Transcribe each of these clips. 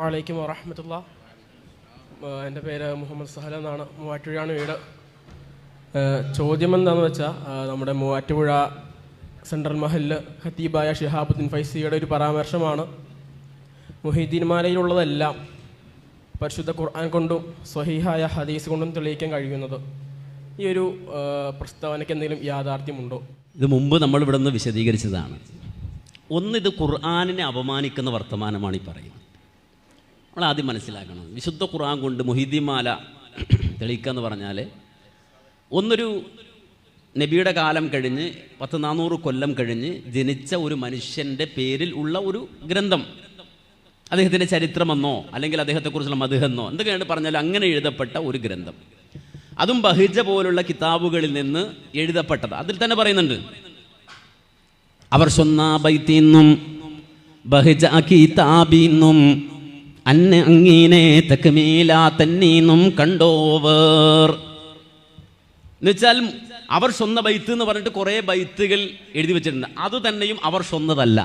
വലൈക്കും വറഹമത്തുള്ള. എന്റെ പേര് മുഹമ്മദ് സഹൽ എന്നാണ്. മൂവാറ്റുപുഴയാണ് വീട്. ചോദ്യം എന്താണെന്ന് വെച്ചാൽ നമ്മുടെ മൂവാറ്റുപുഴ സെൻട്രൽ മഹലിൽ ഖത്തീബായ ഷിഹാബുദ്ദീൻ ഫൈസിയുടെ ഒരു പരാമർശമാണ്. മുഹീദ്ദീൻ മാലയിലുള്ളതെല്ലാം പരിശുദ്ധ ഖുർആൻ കൊണ്ടും സ്വഹീഹായ ഹദീസ് കൊണ്ടും തെളിയിക്കാൻ കഴിയുന്നത് ഈ ഒരു പ്രസ്താവനയ്ക്ക് എന്തെങ്കിലും യാഥാർത്ഥ്യമുണ്ടോ? ഇത് മുമ്പ് നമ്മൾ ഇവിടെ നിന്ന് വിശദീകരിച്ചതാണ് ഒന്നിത് ഖുർആാനിനെ അപമാനിക്കുന്ന വർത്തമാനമാണ് ഈ പറയുന്നത്. നമ്മൾ ആദ്യം മനസ്സിലാക്കണം. വിശുദ്ധ ഖുറാൻ കൊണ്ട് മൊഹിദിമാല തെളിയിക്കുക എന്ന് പറഞ്ഞാൽ ഒന്നൊരു നബിയുടെ കാലം കഴിഞ്ഞ് പത്ത് നാനൂറ് കൊല്ലം കഴിഞ്ഞ് ജനിച്ച ഒരു മനുഷ്യന്റെ പേരിൽ ഉള്ള ഒരു ഗ്രന്ഥം. അദ്ദേഹത്തിന്റെ ചരിത്രമെന്നോ അല്ലെങ്കിൽ അദ്ദേഹത്തെക്കുറിച്ചുള്ള മധുഹെന്നോ എന്തൊക്കെയാണ് പറഞ്ഞാൽ അങ്ങനെ എഴുതപ്പെട്ട ഒരു ഗ്രന്ഥം. അതും ബഹിജ പോലുള്ള കിതാബുകളിൽ നിന്ന് എഴുതപ്പെട്ടത്. അതിൽ തന്നെ പറയുന്നുണ്ട്. അവർ സ്വന്നാബൈത്തിന്നും ബഹിജ കിതാബിന്നും അന്ന അങ്ങീനെ തെക്കുമീല തന്നീന്നും കണ്ടോവർ. എന്നുവെച്ചാൽ അവർ സ്വന്ന ബൈത്ത് എന്ന് പറഞ്ഞിട്ട് കുറേ ബൈത്തുകൾ എഴുതി വെച്ചിട്ടുണ്ട്. അത് തന്നെയും അവർ സ്വന്നതല്ല.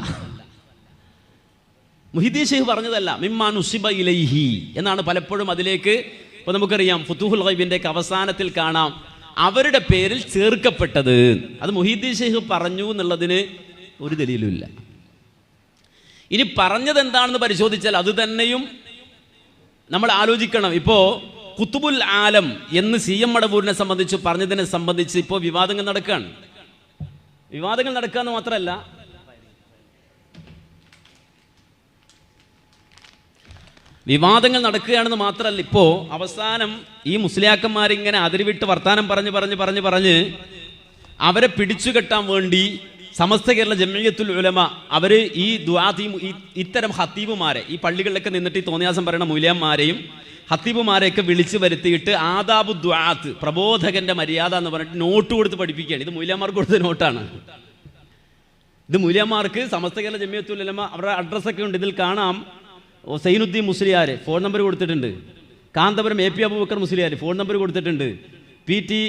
മുഹിദി ഷെയ്ഖ് പറഞ്ഞതല്ല മിമ്മാൻ ഉസിബ ഇലൈഹി എന്നാണ് പലപ്പോഴും അതിലേക്ക് ഇപ്പോൾ നമുക്കറിയാം ഫുത്തുഹുൽ ഗൈബിന്റെ ഒക്കെ അവസാനത്തിൽ കാണാം അവരുടെ പേരിൽ ചേർക്കപ്പെട്ടത്. അത് മുഹീദ്ദീൻ ഷെയ്ഖ് പറഞ്ഞു എന്നുള്ളതിന് ഒരു ദലീലുമില്ല. ഇനി പറഞ്ഞത് എന്താണെന്ന് പരിശോധിച്ചാൽ അത് തന്നെയും നമ്മൾ ആലോചിക്കണം. ഇപ്പോൾ കുത്തുബുൽ ആലം എന്ന് സി എം മടവൂരിനെ സംബന്ധിച്ച് പറഞ്ഞതിനെ സംബന്ധിച്ച് ഇപ്പോൾ വിവാദങ്ങൾ നടക്കുകയാണ് വിവാദങ്ങൾ നടക്കുക എന്ന് മാത്രമല്ല വിവാദങ്ങൾ നടക്കുകയാണെന്ന് മാത്രമല്ല ഇപ്പോൾ അവസാനം ഈ മുസ്ലിയാക്കന്മാരിങ്ങനെ അതിരുവിട്ട് വർത്താനം പറഞ്ഞ് പറഞ്ഞ് പറഞ്ഞ് പറഞ്ഞ് അവരെ പിടിച്ചു കെട്ടാൻ വേണ്ടി സമസ്ത കേരള ജമീയത്തുൽ ഉലമ അവർ ഈ ദ്വാദീ ഇത്തരം ഹത്തീബുമാരെ ഈ പള്ളികളിലൊക്കെ നിന്നിട്ട് ഈ തോന്നിയാസം പറയുന്ന മൂല്യന്മാരെയും ഹത്തീബുമാരെയൊക്കെ വിളിച്ചു വരുത്തിയിട്ട് ആദാബു ദ്വാത്ത് പ്രബോധകന്റെ മര്യാദ എന്ന് പറഞ്ഞിട്ട് നോട്ട് കൊടുത്ത് പഠിപ്പിക്കുകയാണ്. ഇത് മൂല്യന്മാർക്ക് കൊടുത്ത നോട്ടാണ്. ഇത് മൂല്യന്മാർക്ക് സമസ്ത കേരള ജമീയത്തുൽ ഉലമ അവരുടെ അഡ്രസ്സൊക്കെ ഉണ്ട്. ഇതിൽ കാണാം. സൈനുദ്ദീൻ മുസ്ലിയാർ ഫോൺ നമ്പർ കൊടുത്തിട്ടുണ്ട്. Kanthapuram A P Abubakar Musliyar phone number കൊടുത്തിട്ടുണ്ട്. പി ടി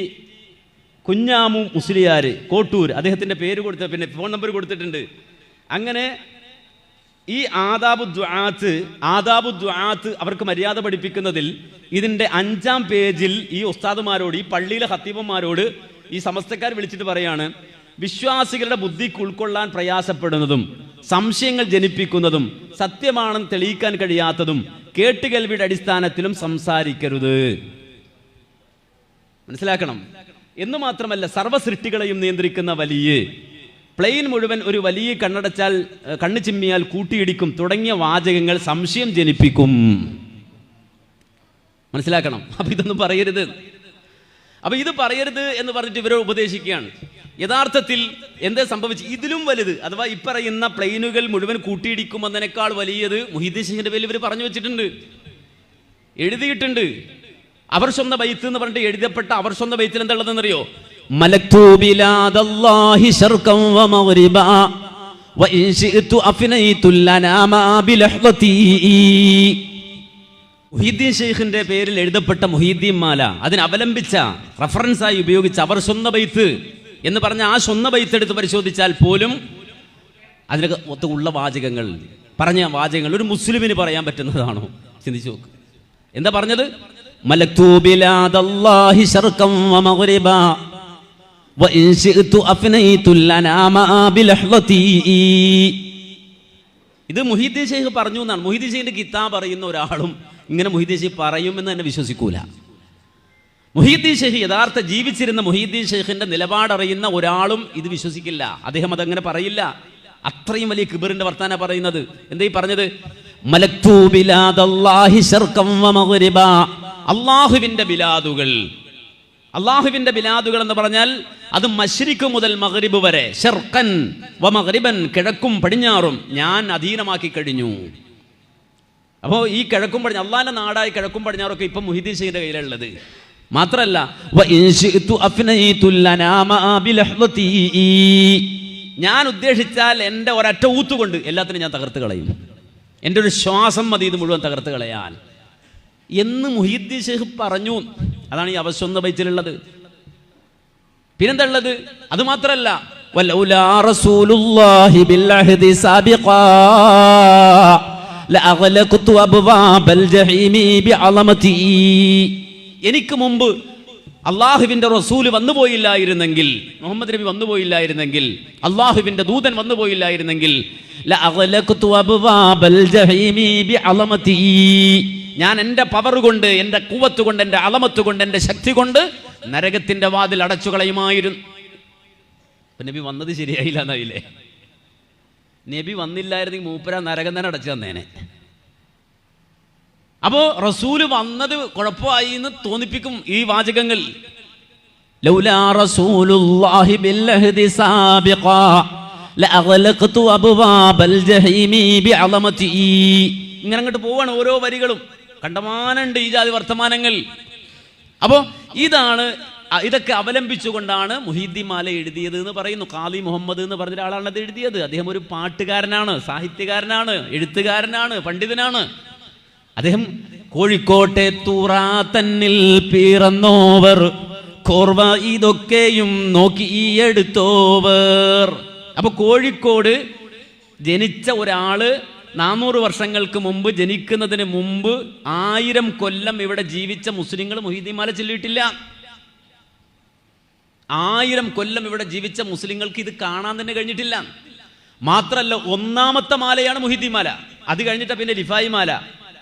കുഞ്ഞാമു മുസ്ലിയാർ കോട്ടൂർ അദ്ദേഹത്തിന്റെ പേര് കൊടുത്ത പിന്നെ ഫോൺ നമ്പർ കൊടുത്തിട്ടുണ്ട്. അങ്ങനെ ഈ ആദാബു ദ്വാത്ത് ആദാബു ദ്വാത്ത് അവർക്ക് മര്യാദ പഠിപ്പിക്കുന്നതിൽ ഇതിന്റെ അഞ്ചാം പേജിൽ ഈ ഉസ്താദുമാരോട് ഈ പള്ളിയിലെ ഹത്തീബന്മാരോട് ഈ സമസ്തക്കാർ വിളിച്ചിട്ട് പറയാണ് വിശ്വാസികളുടെ ബുദ്ധിക്ക് ഉൾക്കൊള്ളാൻ പ്രയാസപ്പെടുന്നതും സംശയങ്ങൾ ജനിപ്പിക്കുന്നതും സത്യമാണെന്ന് തെളിയിക്കാൻ കഴിയാത്തതും കേട്ടുകേൽവിയുടെ അടിസ്ഥാനത്തിലും സംസാരിക്കരുത്. മനസ്സിലാക്കണം. എന്ന് മാത്രമല്ല സർവ സൃഷ്ടികളെയും നിയന്ത്രിക്കുന്ന വലിയ. പ്ലെയിൻ മുഴുവൻ ഒരു വലിയ കണ്ണടച്ചാൽ കണ്ണു ചിമ്മിയാൽ കൂട്ടിയിടിക്കും. തുടങ്ങിയ വാചകങ്ങൾ സംശയം ജനിപ്പിക്കും. മനസ്സിലാക്കണം. അപ്പൊ ഇതൊന്നും പറയരുത്. അപ്പൊ ഇത് പറയരുത് എന്ന് പറഞ്ഞിട്ട് ഇവരെ ഉപദേശിക്കുകയാണ്. യഥാർത്ഥത്തിൽ എന്താ സംഭവിച്ചു? ഇതിലും വലുത്. അഥവാ ഇപ്പറയുന്ന പ്ലെയിനുകൾ മുഴുവൻ കൂട്ടിയിടിക്കുമെന്നതിനേക്കാൾ വലിയത് മുഹിദ് ഷെയ്ഖിന്റെ പേരിൽ ഇവർ പറഞ്ഞു വെച്ചിട്ടുണ്ട്. എഴുതിയിട്ടുണ്ട്. അവർ സ്വന്തം ബൈത്ത് എന്ന് പറഞ്ഞിട്ട് എഴുതപ്പെട്ട അവർ സ്വന്തം ബൈത്തിൽ എന്താ അറിയോ മുഹീദ്ദീൻ ഷെയ്ഖിന്റെ പേരിൽ എഴുതപ്പെട്ട മുഹീദ്ദീൻ മാല അതിന് അവലംബിച്ച റഫറൻസായി ഉപയോഗിച്ച അവർ സ്വന്ത ബൈത്ത് എന്ന് പറഞ്ഞ ആ സ്വന്ത ബൈത്ത് എടുത്ത് പരിശോധിച്ചാൽ പോലും അതിനൊക്കെ മൊത്തം ഉള്ള വാചകങ്ങൾ പറഞ്ഞ വാചകങ്ങൾ ഒരു മുസ്ലിമിന് പറയാൻ പറ്റുന്നതാണോ? ചിന്തിച്ചു നോക്ക്. എന്താ പറഞ്ഞത്? ഇത് മുഹീദ്ദീൻ ഷെയ്ഖ് പറഞ്ഞു എന്നാണ്. മുഹീദ്ദീൻ ഷെയ്ഖിന്റെ കിതാബ് പറയുന്ന ഒരാളും ഇങ്ങനെ മുഹീദ്ദീൻ ഷെയ്ഖ് പറയുമെന്ന് തന്നെ വിശ്വസിക്കൂല. മുഹീദ്ദീൻ ഷെയ്ഖ് യഥാർത്ഥ ജീവിച്ചിരുന്ന മുഹീദ്ദീൻ ഷെയ്ഖിന്റെ നിലപാടറിയുന്ന ഒരാളും ഇത് വിശ്വസിക്കില്ല. അദ്ദേഹം അതങ്ങനെ പറയില്ല. അത്രയും വലിയ കിബറിന്റെ വർത്താന പറയുന്നത്. എന്താ ഈ പറഞ്ഞത്? അള്ളാഹുവിന്റെ ബിലാദുകൾ. അള്ളാഹുവിന്റെ ബിലാദുകൾ എന്ന് പറഞ്ഞാൽ അത് മഷരിക്ക് മുതൽ മഗ്രിബ് വരെ. ഷെർക്കൻ വ കിഴക്കും പടിഞ്ഞാറും ഞാൻ അധീനമാക്കി കഴിഞ്ഞു. അപ്പോൾ ഈ കിഴക്കും പടിഞ്ഞ അള്ളാന്റെ നാടായി കിഴക്കും പടിഞ്ഞാറൊക്കെ ഇപ്പം മുഹിദ്ദീൻ ഷെയ്ഖിന്റെ കയ്യിലുള്ളത്. മാത്രല്ല. ഞാൻ ഉദ്ദേശിച്ചാൽ എന്റെ ഒരൊറ്റ ഊത്തുകൊണ്ട് എല്ലാത്തിനും ഞാൻ തകർത്ത് കളയും. എന്റെ ഒരു ശ്വാസം മതി ഇത് മുഴുവൻ തകർത്ത് കളയാൻ. എന്ന് മുഹീദ്ദീൻ ഷെയ്ഖ് പറഞ്ഞു. അതാണ് ഈ അവശൊന്ന ബൈറ്റിലുള്ളത്. പിന്നെന്താ ഉള്ളത് അത് മാത്രല്ല. എനിക്ക് മുമ്പ് അള്ളാഹുവിന്റെ റസൂൽ വന്നുപോയില്ലായിരുന്നെങ്കിൽ മുഹമ്മദ് നബി വന്നു പോയില്ലായിരുന്നെങ്കിൽ അള്ളാഹുവിന്റെ ദൂതൻ വന്നു പോയില്ലായിരുന്നെങ്കിൽ ഞാൻ എന്റെ പവർ കൊണ്ട് എന്റെ കൂവത്ത് കൊണ്ട് എന്റെ അളമത്ത് കൊണ്ട് എന്റെ ശക്തി കൊണ്ട് നരകത്തിന്റെ വാതിൽ അടച്ചു കളയുമായിരുന്നു. നബി വന്നത് ശരിയായില്ല എന്നായില്ലേ നബി വന്നില്ലായിരുന്നെങ്കിൽ മൂപ്പര നരകം തന്നെ അടച്ചു തന്നേനെ. അപ്പോൾ റസൂൽ വന്നത് കുഴപ്പമായി എന്ന് തോന്നിപ്പിക്കും ഈ വാചകങ്ങൾ. ഇങ്ങനെ അങ്ങോട്ട് പോവാണ് ഓരോ വരികളും. കണ്ടമാനുണ്ട് ഈ ജാതി വർത്തമാനങ്ങൾ. അപ്പോൾ ഇതാണ് ഇതൊക്കെ അവലംബിച്ചുകൊണ്ടാണ് മുഹീദ്ദീൻ മാല എഴുതിയത് എന്ന് പറയുന്നു. കാലി മുഹമ്മദ് എന്ന് പറഞ്ഞ ഒരാളാണ് അത് എഴുതിയത്. അദ്ദേഹം ഒരു പാട്ടുകാരനാണ് സാഹിത്യകാരനാണ് എഴുത്തുകാരനാണ് പണ്ഡിതനാണ്. അദ്ദേഹം കോഴിക്കോട്ടെ തന്നിൽ പിറന്നോവർ കോർവ ഇതൊക്കെയും നോക്കി ഈ എടുത്തോവർ. അപ്പൊ കോഴിക്കോട് ജനിച്ച ഒരാൾ നാനൂറ് വർഷങ്ങൾക്ക് മുമ്പ് ജനിക്കുന്നതിന് മുമ്പ് ആയിരം കൊല്ലം ഇവിടെ ജീവിച്ച മുസ്ലിങ്ങൾ മൊഹീദിമാല ചൊല്ലിയിട്ടില്ല. ആയിരം കൊല്ലം ഇവിടെ ജീവിച്ച മുസ്ലിങ്ങൾക്ക് ഇത് കാണാൻ തന്നെ കഴിഞ്ഞിട്ടില്ല. മാത്രല്ല ഒന്നാമത്തെ മാലയാണ് മുഹിദ്ദിമാല അത് കഴിഞ്ഞിട്ട് പിന്നെ ലിഫായി മാല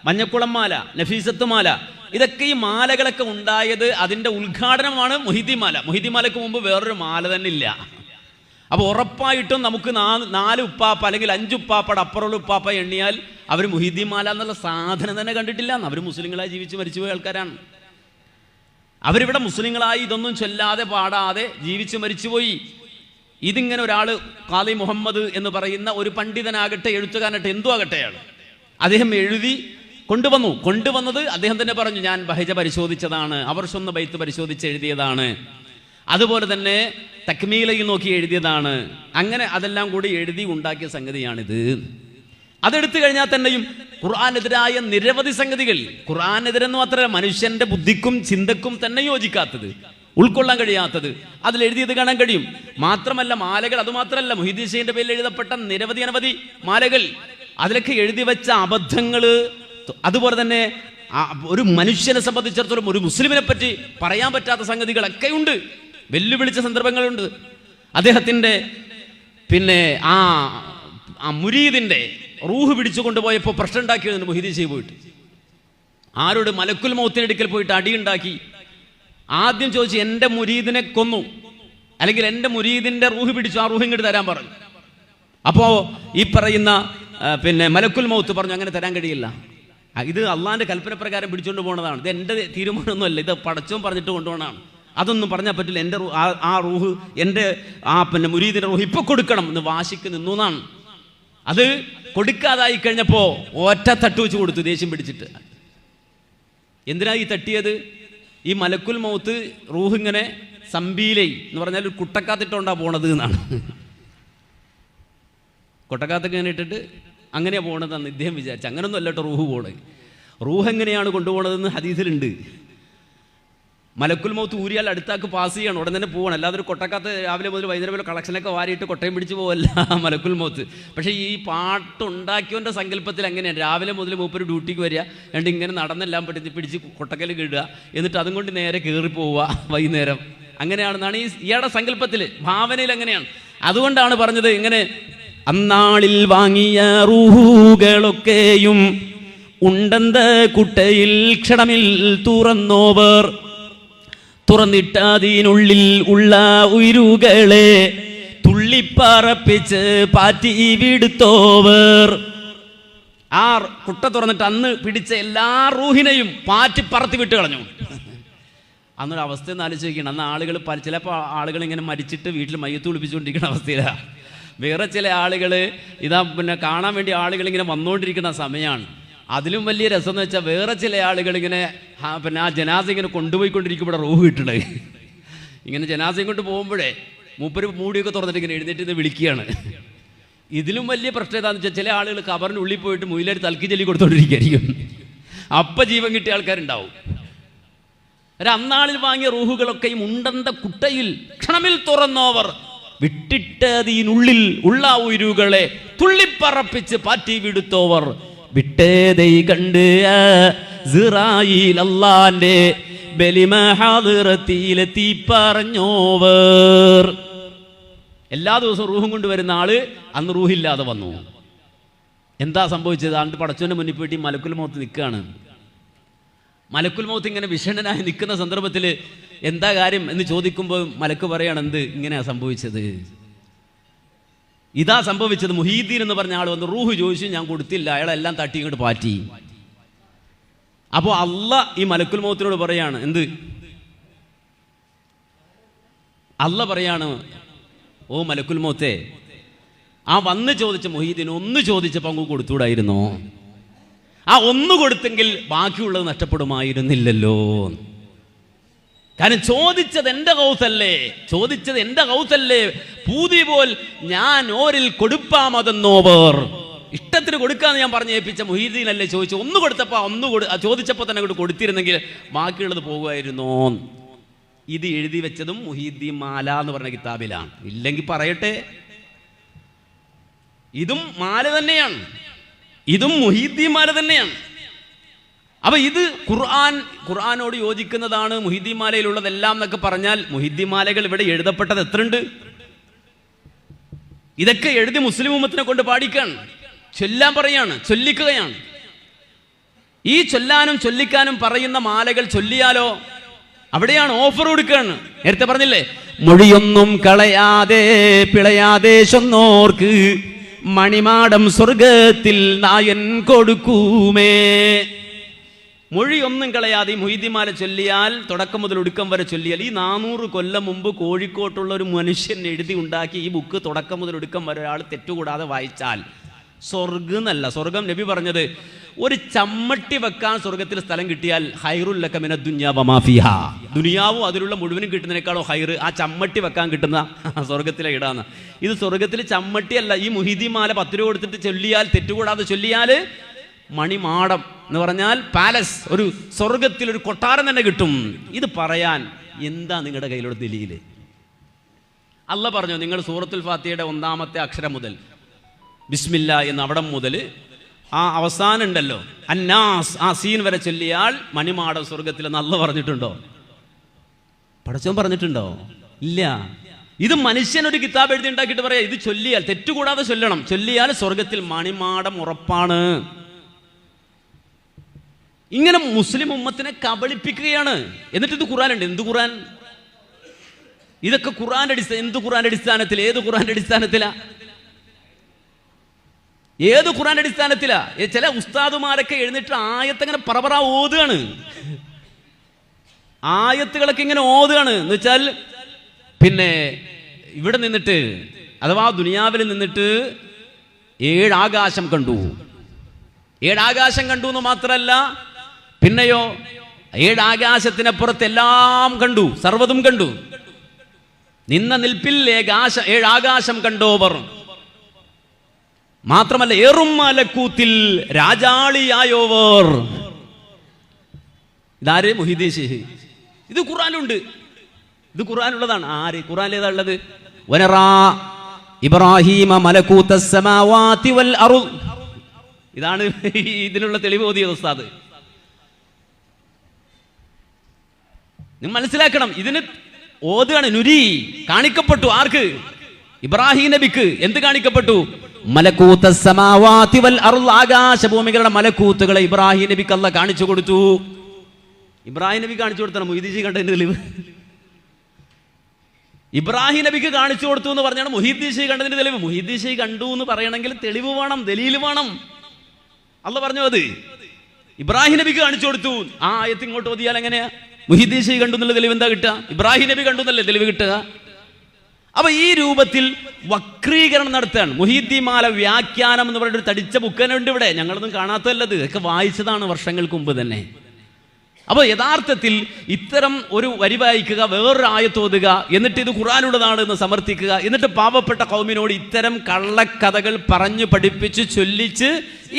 മഞ്ഞക്കുളം മാല നഫീസത്ത് മാല. ഇതൊക്കെ ഈ മാലകളൊക്കെ ഉണ്ടായത് അതിന്റെ ഉദ്ഘാടനമാണ് മുഹിദ്ദിമാല മാല മൊഹിദ്ദീൻ മാലക്ക് മുമ്പ് വേറൊരു മാല തന്നെ ഇല്ല. അപ്പോൾ ഉറപ്പായിട്ടും നമുക്ക് നാല് ഉപ്പാപ്പ അല്ലെങ്കിൽ അഞ്ച് ഉപ്പാപ്പയുടെ അപ്പുറമുള്ള ഉപ്പാപ്പ എണ്ണിയാൽ അവർ മുഹിദ്ദീൻ മാല എന്നുള്ള സാധനം തന്നെ കണ്ടിട്ടില്ല. അവർ മുസ്ലിങ്ങളായി ജീവിച്ച് മരിച്ചുപോയ ആൾക്കാരാണ്. അവരിവിടെ മുസ്ലിങ്ങളായി ഇതൊന്നും ചൊല്ലാതെ പാടാതെ ജീവിച്ച് മരിച്ചുപോയി ഇതിങ്ങനെ ഒരാൾ കാലി മുഹമ്മദ് എന്ന് പറയുന്ന ഒരു പണ്ഡിതനാകട്ടെ എഴുത്തുകാരനാകട്ടെ എന്തു ആകട്ടെയാണ് അദ്ദേഹം എഴുതി കൊണ്ടുവന്നു. കൊണ്ടുവന്നത് അദ്ദേഹം തന്നെ പറഞ്ഞു ഞാൻ ബഹജ പരിശോധിച്ചതാണ്. അവർ സ്വന്തം ബൈത്ത് പരിശോധിച്ച് എഴുതിയതാണ്. അതുപോലെ തന്നെ തക്മീലയിൽ നോക്കി എഴുതിയതാണ്. അങ്ങനെ അതെല്ലാം കൂടി എഴുതി ഉണ്ടാക്കിയ സംഗതിയാണിത്. അതെടുത്തു കഴിഞ്ഞാൽ തന്നെയും ഖുർആാനെതിരായ നിരവധി സംഗതികൾ ഖുർആാനെതിരെന്ന് മാത്രമല്ല മനുഷ്യന്റെ ബുദ്ധിക്കും ചിന്തക്കും തന്നെ യോജിക്കാത്തത് ഉൾക്കൊള്ളാൻ കഴിയാത്തത് അതിൽ എഴുതിയത് കാണാൻ കഴിയും. മാത്രമല്ല മാലകൾ അതുമാത്രമല്ല മുഹിദ്ദീൻ ഷെയ്ഖിന്റെ പേരിൽ എഴുതപ്പെട്ട നിരവധി അനവധി മാലകൾ. അതിലൊക്കെ എഴുതി വെച്ച അബദ്ധങ്ങൾ അതുപോലെ തന്നെ ഒരു മനുഷ്യനെ സംബന്ധിച്ചിടത്തോളം ഒരു മുസ്ലിമിനെ പറ്റി പറയാൻ പറ്റാത്ത സംഗതികളൊക്കെ ഉണ്ട്. വെല്ലുവിളിച്ച സന്ദർഭങ്ങളുണ്ട്. അദ്ദേഹത്തിന്റെ പിന്നെ ആ ആ മുരീദിന്റെ റൂഹ് പിടിച്ചു കൊണ്ടുപോയപ്പോൾ പ്രശ്നം ഉണ്ടാക്കിയിരുന്നു ചെയ്തു പോയിട്ട്. ആരോട് മലക്കുൽ മൗത്തിനടുക്കൽ പോയിട്ട് അടിയുണ്ടാക്കി. ആദ്യം ചോദിച്ചു എന്റെ മുരീദിനെ കൊന്നു. അല്ലെങ്കിൽ എന്റെ മുരീദിന്റെ റൂഹ് പിടിച്ചു ആ റൂഹ് ഇങ്ങോട്ട് തരാൻ പറഞ്ഞു. അപ്പോൾ ഈ പറയുന്ന പിന്നെ മലക്കുൽ മൗത്ത് പറഞ്ഞു അങ്ങനെ തരാൻ കഴിയില്ല. ഇത് അള്ളാന്റെ കൽപ്പന പ്രകാരം പിടിച്ചുകൊണ്ട് പോകുന്നതാണ് ഇത് എന്റെ തീരുമാനമൊന്നുമല്ല ഇത് പടച്ചവും പറഞ്ഞിട്ട് കൊണ്ടുപോകണതാണ് അതൊന്നും പറഞ്ഞാൽ പറ്റില്ല. എന്റെ ആ- റൂഹ് എന്റെ ആ പിന്നെ മുരീദിന്റെ റൂഹ് ഇപ്പൊ കൊടുക്കണം എന്ന് വാശിക്ക് നിന്നു എന്നാണ്. അത് കൊടുക്കാതായി കഴിഞ്ഞപ്പോ ഒറ്റ തട്ട് വെച്ച് കൊടുത്തു ദേഷ്യം പിടിച്ചിട്ട്. എന്തിനാ ഈ തട്ടിയത്? ഈ മലക്കുൽ മൗത്ത് റൂഹ് ഇങ്ങനെ സമ്പീലൈ എന്ന് പറഞ്ഞാൽ ഒരു കുട്ടക്കാത്തിട്ടോണ്ടാ പോണത് എന്നാണ്. കൊട്ടക്കാത്തൊക്കെ ഇങ്ങനെ ഇട്ടിട്ട് അങ്ങനെയാ പോണതെന്ന് ഇദ്ദേഹം വിചാരിച്ചു അങ്ങനൊന്നും അല്ലട്ടോ റൂഹ് പോണത്. റൂഹ് എങ്ങനെയാണ് കൊണ്ടുപോകണതെന്ന് ഹദീസിലുണ്ട്. മലക്കുൽ മൗത്ത് ഊരിയാൽ അടുത്താക്ക് പാസ് ചെയ്യണം. ഉടൻ തന്നെ പോകണം അല്ലാതെ ഒരു കൊട്ടക്കാത്ത രാവിലെ മുതൽ വൈകുന്നേരം വരെ കളക്ഷനൊക്കെ വാരിയിട്ട് കൊട്ടയം പിടിച്ച് പോകല്ല മലക്കുൽ മൗത്ത്. പക്ഷേ ഈ പാട്ടുണ്ടാക്കിയവന്റെ സങ്കല്പത്തിൽ അങ്ങനെയാണ് രാവിലെ മുതൽ മൂപ്പര് ഡ്യൂട്ടിക്ക് വരിക എന്നിട്ട് ഇങ്ങനെ നടന്നെല്ലാം പിടിച്ച് പിടിച്ച് കൊട്ടക്കൽ കിടുക എന്നിട്ട് അതും കൊണ്ട് നേരെ കയറി പോവുക വൈകുന്നേരം. അങ്ങനെയാണെന്നാണ് ഈ ഇയാളുടെ സങ്കല്പത്തിൽ. ഭാവനയിൽ അങ്ങനെയാണ് അതുകൊണ്ടാണ് പറഞ്ഞത് ഇങ്ങനെ അന്നാളിൽ വാങ്ങിയ റൂഹുകളൊക്കെയും ഉണ്ടെന്ത് കുട്ടയിൽ ക്ഷണമിൽ തുറന്നോവർ തുറന്നിട്ടതിനുള്ളിൽ ഉള്ള ഉയരുകളെ തുള്ളിപ്പറപ്പിച്ച് പാറ്റി വിടുത്തോവർ. ആ കുട്ട തുറന്നിട്ട് അന്ന് പിടിച്ച എല്ലാ റൂഹിനെയും പാറ്റി പറത്തി വിട്ട് കളഞ്ഞു. അന്നൊരു അവസ്ഥ ഒന്ന് ആലോചിക്കണം അന്ന് ആളുകൾ ചിലപ്പോൾ ആളുകൾ ഇങ്ങനെ മരിച്ചിട്ട് വീട്ടിൽ മയ്യത്ത് കുളിപ്പിച്ചുകൊണ്ടിരിക്കുന്ന അവസ്ഥയിലാണ് വേറെ ചില ആളുകൾ ഇതാ പിന്നെ കാണാൻ വേണ്ടി ആളുകൾ ഇങ്ങനെ വന്നുകൊണ്ടിരിക്കുന്ന സമയമാണ് അതിലും വലിയ രസം എന്ന് വെച്ചാൽ വേറെ ചില ആളുകൾ ഇങ്ങനെ പിന്നെ ആ ജനാസ ഇങ്ങനെ കൊണ്ടുപോയിക്കൊണ്ടിരിക്കുമ്പോൾ റൂഹ് കിട്ടണേ. ഇങ്ങനെ ജനാസയും കൊണ്ട് പോകുമ്പോഴേ മൂപ്പര് മൂടിയൊക്കെ തുറന്നിട്ട് ഇങ്ങനെ എഴുന്നേറ്റ് വിളിക്കുകയാണ്. ഇതിലും വലിയ പ്രശ്നം ഏതാണെന്ന് വെച്ചാൽ ചില ആളുകൾ കബറിന്റെ ഉള്ളിൽ പോയിട്ട് മുയിലാർ തൽക്കി ചൊല്ലി കൊടുത്തോണ്ടിരിക്കുകയായിരിക്കും അപ്പ ജീവൻ കിട്ടിയ ആൾക്കാരുണ്ടാവും. അന്നാളിൽ വാങ്ങിയ റൂഹുകളൊക്കെയും ഉണ്ടന്ത കുട്ടയിൽ ക്ഷണമിൽ തുറന്നോവർ. വിട്ടിട്ടതിനുള്ളിൽ ഉള്ള ഉയരുകളെ തുള്ളിപ്പറപ്പിച്ച് പാറ്റി വിടുത്തോവർ. വിട്ടേതൈ കണ്ട് സിറായിൽ അള്ളാന്റെ പറഞ്ഞോവർ. എല്ലാ ദിവസവും റൂഹും കൊണ്ടുവരുന്ന ആൾ അന്ന് റൂഹില്ലാതെ വന്നു. എന്താ സംഭവിച്ചത്? ആണ്ട് പടച്ചോന്റെ മുന്നിൽ പോയിട്ട് മലക്കുൽ മൗത്ത് നിൽക്കുകയാണ്. മലക്കുൽ മൗത്ത് ഇങ്ങനെ വിഷണ്ണനായി നിൽക്കുന്ന സന്ദർഭത്തിൽ എന്താ കാര്യം എന്ന് ചോദിക്കുമ്പോൾ മലക്ക് പറയാണ് എന്ത്? ഇങ്ങനെയാ സംഭവിച്ചത്? ഇതാ സംഭവിച്ചത്. മുഹീദ്ദീൻ എന്ന് പറഞ്ഞ ആൾ വന്ന് റൂഹ് ചോദിച്ചു ഞാൻ കൊടുത്തില്ല. അയാളെല്ലാം തട്ടി ഇങ്ങോട്ട് പാറ്റി. അപ്പോൾ അല്ല ഈ മലക്കുൽ മോത്തിനോട് പറയാണ് എന്ത്? അല്ല പറയാണ് ഓ മലക്കുൽ മോത്തെ ആ വന്ന് ചോദിച്ച മൊഹീദ്ദീൻ ഒന്ന് ചോദിച്ചപ്പോൾ അങ്ങ് കൊടുത്തൂടായിരുന്നോ ആ ഒന്ന് കൊടുത്തെങ്കിൽ ബാക്കിയുള്ളത് നഷ്ടപ്പെടുമായിരുന്നില്ലല്ലോ. കാരണം ചോദിച്ചത് എന്റെ കൗസല്ലേ? ചോദിച്ചത് എന്റെ കൗസല്ലേ? പൂതി പോൽ ഞാൻ ഓരിൽ കൊടുപ്പാമതെന്നോവർ. ഇഷ്ടത്തിന് കൊടുക്കാന്ന് ഞാൻ പറഞ്ഞു ഏൽപ്പിച്ച മുഹീദ്ദീൻ അല്ലേ ചോദിച്ചു ഒന്ന് കൊടുത്തപ്പോൾ ഒന്ന് കൊടു ചോദിച്ചപ്പോൾ തന്നെ അങ്ങോട്ട് കൊടുത്തിരുന്നെങ്കിൽ ബാക്കിയുള്ളത് പോകുമായിരുന്നു? ഇത് എഴുതി വെച്ചതും മുഹീദ്ദീൻ മാല എന്ന് പറഞ്ഞ കിതാബിലാണ്. ഇല്ലെങ്കിൽ പറയട്ടെ. ഇതും മാല തന്നെയാണ്. ഇതും മുഹീദ്ദീൻ മാല തന്നെയാണ്. അപ്പൊ ഇത് ഖുർആൻ ഖുർആനോട് യോജിക്കുന്നതാണ് മുഹിദ്ദിമാലയിലുള്ളതെല്ലാം എന്നൊക്കെ പറഞ്ഞാൽ മുഹിദ്ദിമാലകൾ ഇവിടെ എഴുതപ്പെട്ടത് എത്രയുണ്ട്? ഇതൊക്കെ എഴുതി മുസ്ലിം ഉമ്മത്തിനെ കൊണ്ട് പാടിക്കാണ്. ചൊല്ലാൻ പറയാണ് ചൊല്ലിക്കുകയാണ്. ഈ ചൊല്ലാനും ചൊല്ലിക്കാനും പറയുന്ന മാലകൾ ചൊല്ലിയാലോ? അവിടെയാണ് ഓഫർ കൊടുക്കുകയാണ്. നേരത്തെ പറഞ്ഞില്ലേ മൊഴിയൊന്നും കളയാതെ പിളയാതെ ചൊന്നോർക്ക് മണിമാടം സ്വർഗത്തിൽ നായൻ കൊടുക്കൂമേ. മൊഴിയൊന്നും കളയാതെ ഈ മൊയ്തിമാല ചൊല്ലിയാൽ തുടക്കം മുതൽ ഒടുക്കം വരെ ചൊല്ലിയാൽ ഈ നാനൂറ് കൊല്ലം മുമ്പ് കോഴിക്കോട്ടുള്ള ഒരു മനുഷ്യൻ എഴുതി ഉണ്ടാക്കി ഈ ബുക്ക് തുടക്കം മുതൽ ഒടുക്കം വരെ ഒരാൾ തെറ്റുകൂടാതെ വായിച്ചാൽ. സ്വർഗം എന്നല്ല സ്വർഗം നബി പറഞ്ഞത് ഒരു ചമ്മട്ടി വെക്കാൻ സ്വർഗത്തിൽ സ്ഥലം കിട്ടിയാൽ ഹൈറുല്ലക്കമിന ദുന്യാവമാഫിഹ ദുനിയാവും അതിലുള്ള മുഴുവനും കിട്ടുന്നതിനേക്കാളോ ഹൈറ് ആ ചമ്മട്ടി വെക്കാൻ കിട്ടുന്ന സ്വർഗത്തിലെ ഇടാന്ന് ഇത് സ്വർഗത്തിൽ ചമ്മട്ടിയല്ല ഈ മുഹിദിമാല പത്ത് രൂപ കൊടുത്തിട്ട് ചൊല്ലിയാൽ തെറ്റുകൂടാതെ ചൊല്ലിയാൽ മണിമാടം എന്ന് പറഞ്ഞാൽ പാലസ് ഒരു സ്വർഗത്തിൽ ഒരു കൊട്ടാരം തന്നെ കിട്ടും. ഇത് പറയാൻ എന്താ നിങ്ങളുടെ കയ്യിലുള്ള ദലീൽ അല്ല പറഞ്ഞു നിങ്ങൾ സൂറത്തുൽ ഫാത്തിയുടെ ഒന്നാമത്തെ അക്ഷരം മുതൽ ബിസ്മില്ല എന്ന് അവിടം മുതൽ ആ അവസാനം ഉണ്ടല്ലോ അന്നാസ് ആ സീൻ വരെ ചൊല്ലിയാൽ മണിമാടം സ്വർഗത്തിൽ നല്ല പറഞ്ഞിട്ടുണ്ടോ? പടച്ചോൻ പറഞ്ഞിട്ടുണ്ടോ? ഇല്ല. ഇത് മനുഷ്യൻ ഒരു കിതാബ് എഴുതി ഉണ്ടാക്കിയിട്ട് പറയാം ഇത് ചൊല്ലിയാൽ തെറ്റുകൂടാതെ ചൊല്ലണം. ചൊല്ലിയാൽ സ്വർഗത്തിൽ മണിമാടം ഉറപ്പാണ്. ഇങ്ങനെ മുസ്ലിം ഉമ്മത്തിനെ കബളിപ്പിക്കുകയാണ്. എന്നിട്ട് ഇത് ഖുറാനുണ്ട് എന്ത് ഖുറാൻ ഇതൊക്കെ ഖുറാന്റെ അടിസ്ഥാന എന്ത് ഖുറാന്റെ അടിസ്ഥാനത്തിൽ ഏത് ഖുറാന്റെ അടിസ്ഥാനത്തിലാ? ഏത് ഖുറാന്റെ അടിസ്ഥാനത്തിലാ? ചില ഉസ്താദുമാരൊക്കെ എഴുന്നിട്ട് ആയത്തങ്ങനെ പറപറ ഓതുകയാണ്. ആയത്തുകളൊക്കെ ഇങ്ങനെ ഓതുകയാണ്. എന്ന് വെച്ചാൽ പിന്നെ ഇവിടെ നിന്നിട്ട് അഥവാ ദുനിയാവിൽ നിന്നിട്ട് ഏഴാകാശം കണ്ടു. ഏഴാകാശം കണ്ടു എന്ന് മാത്രമല്ല പിന്നെയോ ഏഴ് ആകാശത്തിനപ്പുറത്ത് എല്ലാം കണ്ടു സർവതും കണ്ടു. നിന്ന നിൽപ്പിൽ ഏകാശ ഏഴ് ആകാശം കണ്ടോവർ. മാത്രമല്ല ഏറും മലക്കൂത്തിൽ രാജാളിയായോവർ. ഇതാര്? മുഹിദീഷ് ഇത് ഖുറാനുണ്ട് ഇത് ഖുറാനുള്ളതാണ് ആര്? ഖുറാൻ ഏതാ ഉള്ളത്? വനറാ ഇബ്രാഹിമ മലക്കൂത്ത ഇതാണ് ഇതിനുള്ള തെളിവ് ഓതിയത് ഉസ്താദ്. നിങ്ങൾ മനസ്സിലാക്കണം ഇതിന് ഓതുകയാണ് നുരി. കാണിക്കപ്പെട്ടു ആർക്ക്? ഇബ്രാഹിം നബിക്ക്. എന്ത് കാണിക്കപ്പെട്ടു? മലക്കൂത്ത സമാവാതി വൽ ആകാശഭൂമികളുടെ മലക്കൂത്തുകളെ ഇബ്രാഹിം നബിക്ക് അല്ല കാണിച്ചു കൊടുത്തു. ഇബ്രാഹിം നബി കാണിച്ചു കൊടുത്തണം മൊയ്തീജി കണ്ടതിന്റെ തെളിവ്. ഇബ്രാഹിം നബിക്ക് കാണിച്ചു കൊടുത്തു എന്ന് പറഞ്ഞാണ് മുഹീദ്ദീഷി കണ്ടതിന്റെ തെളിവ്. മുഹീദ്ദീഷി കണ്ടു എന്ന് പറയണമെങ്കിൽ തെളിവ് വേണം ദലീൽ വേണം. അല്ല പറഞ്ഞു അത്? ഇബ്രാഹിം നബിക്ക് കാണിച്ചു കൊടുത്തു. ആ ആയത്ത് ഇങ്ങോട്ട് ഓതിയാൽ എങ്ങനെയാ? മുഹിദ്ദീഷി കണ്ടു എന്നുള്ള തെളിവ് എന്താ കിട്ടുക? ഇബ്രാഹിം നബി കണ്ടു എന്നല്ലേ തെളിവ് കിട്ടുക? അപ്പൊ ഈ രൂപത്തിൽ വക്രീകരണം നടത്തുകയാണ്. മുഹീദ്ദിമാല വ്യാഖ്യാനം എന്ന് പറഞ്ഞിട്ട് ഒരു തടിച്ച ബുക്കനുണ്ട് ഇവിടെ. ഞങ്ങളൊന്നും കാണാത്തല്ലത് ഇതൊക്കെ വായിച്ചതാണ് വർഷങ്ങൾക്ക് മുമ്പ് തന്നെ. അപ്പോൾ യഥാർത്ഥത്തിൽ ഇത്തരം ഒരു വരി വായിക്കുക വേറൊരു ആയത്തോതുക എന്നിട്ട് ഇത് ഖുറാനുള്ളതാണ് എന്ന് സമർത്ഥിക്കുക എന്നിട്ട് പാവപ്പെട്ട കൗമിനോട് ഇത്തരം കള്ളക്കഥകൾ പറഞ്ഞു പഠിപ്പിച്ച് ചൊല്ലിച്ച്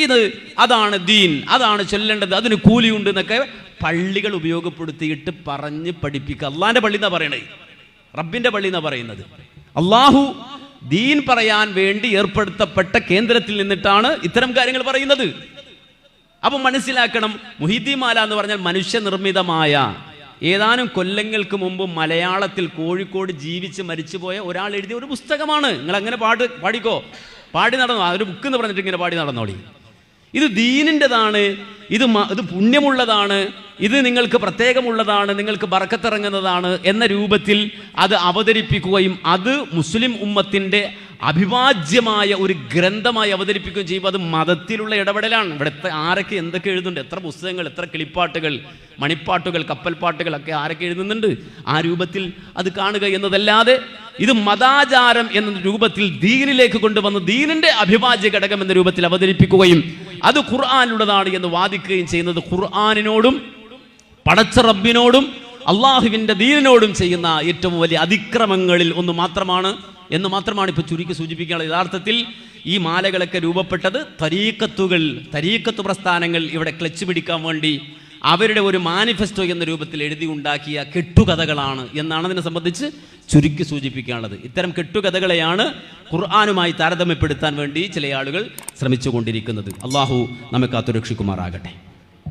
ഇത് അതാണ് ദീൻ അതാണ് ചൊല്ലേണ്ടത് അതിന് കൂലിയുണ്ട് എന്നൊക്കെ പള്ളികൾ ഉപയോഗപ്പെടുത്തിയിട്ട് പറഞ്ഞ് പഠിപ്പിക്കുക. അള്ളാന്റെ പള്ളി എന്നാ പറയണേ? റബ്ബിന്റെ പള്ളി എന്നാ പറയുന്നത്? അള്ളാഹു ദീൻ പറയാൻ വേണ്ടി ഏർപ്പെടുത്തപ്പെട്ട കേന്ദ്രത്തിൽ നിന്നിട്ടാണ് ഇത്തരം കാര്യങ്ങൾ പറയുന്നത്. അപ്പം മനസ്സിലാക്കണം മുഹിദ്ദിമാല എന്ന് പറഞ്ഞാൽ മനുഷ്യനിർമ്മിതമായ ഏതാനും കൊല്ലങ്ങൾക്ക് മുമ്പ് മലയാളത്തിൽ കോഴിക്കോട് ജീവിച്ച് മരിച്ചുപോയ ഒരാൾ എഴുതിയ ഒരു പുസ്തകമാണ്. നിങ്ങൾ അങ്ങനെ പാട്ട് പാടിക്കോ? പാടി നടന്നോ? ആ ഒരു ബുക്ക് എന്ന് പറഞ്ഞിട്ട് ഇങ്ങനെ പാടി നടന്നോളി. ഇത് ദീനിന്റെതാണ് ഇത് ഇത് പുണ്യമുള്ളതാണ് ഇത് നിങ്ങൾക്ക് പ്രത്യേകമുള്ളതാണ് നിങ്ങൾക്ക് ബറക്കത്തിറങ്ങുന്നതാണ് എന്ന രൂപത്തിൽ അത് അവതരിപ്പിക്കുകയും അത് മുസ്ലിം ഉമ്മത്തിന്റെ അഭിവാജ്യമായ ഒരു ഗ്രന്ഥമായി അവതരിപ്പിക്കുകയും ചെയ്യുമ്പോൾ അത് മതത്തിലുള്ള ഇടപെടലാണ്. ഇവിടെ ആരൊക്കെ എന്തൊക്കെ എഴുതുന്നുണ്ട് എത്ര പുസ്തകങ്ങൾ എത്ര കിളിപ്പാട്ടുകൾ മണിപ്പാട്ടുകൾ കപ്പൽപ്പാട്ടുകളൊക്കെ ആരൊക്കെ എഴുതുന്നുണ്ട് ആ രൂപത്തിൽ അത് കാണുക എന്നതല്ലാതെ ഇത് മതാചാരം എന്ന രൂപത്തിൽ ദീനിലേക്ക് കൊണ്ടുവന്ന് ദീനിന്റെ അഭിവാജ്യ ഘടകം എന്ന രൂപത്തിൽ അവതരിപ്പിക്കുകയും അത് ഖുർആാനുള്ളതാണ് എന്ന് വാദിക്കുകയും ചെയ്യുന്നത് ഖുർആാനിനോടും പടച്ച റബ്ബിനോടും അള്ളാഹുവിന്റെ ദീനിനോടും ചെയ്യുന്ന ഏറ്റവും വലിയ അതിക്രമങ്ങളിൽ ഒന്ന് മാത്രമാണ് എന്ന് മാത്രമാണ് ഇപ്പോൾ ചുരുക്കി സൂചിപ്പിക്കാനുള്ളത്. യഥാർത്ഥത്തിൽ ഈ മാലകളൊക്കെ രൂപപ്പെട്ടത് തരീക്കത്തുകൾ തരീക്കത്ത് പ്രസ്ഥാനങ്ങൾ ഇവിടെ ക്ലച്ച് പിടിക്കാൻ വേണ്ടി അവരുടെ ഒരു മാനിഫെസ്റ്റോ എന്ന രൂപത്തിൽ എഴുതി ഉണ്ടാക്കിയ കെട്ടുകഥകളാണ് എന്നാണ് അതിനെ സംബന്ധിച്ച് ചുരുക്കി സൂചിപ്പിക്കാനുള്ളത്. ഇത്തരം കെട്ടുകഥകളെയാണ് ഖുർആാനുമായി താരതമ്യപ്പെടുത്താൻ വേണ്ടി ചില ആളുകൾ ശ്രമിച്ചുകൊണ്ടിരിക്കുന്നത്. അള്ളാഹു നമ്മെ കാത്തുരക്ഷിക്കുമാറാകട്ടെ.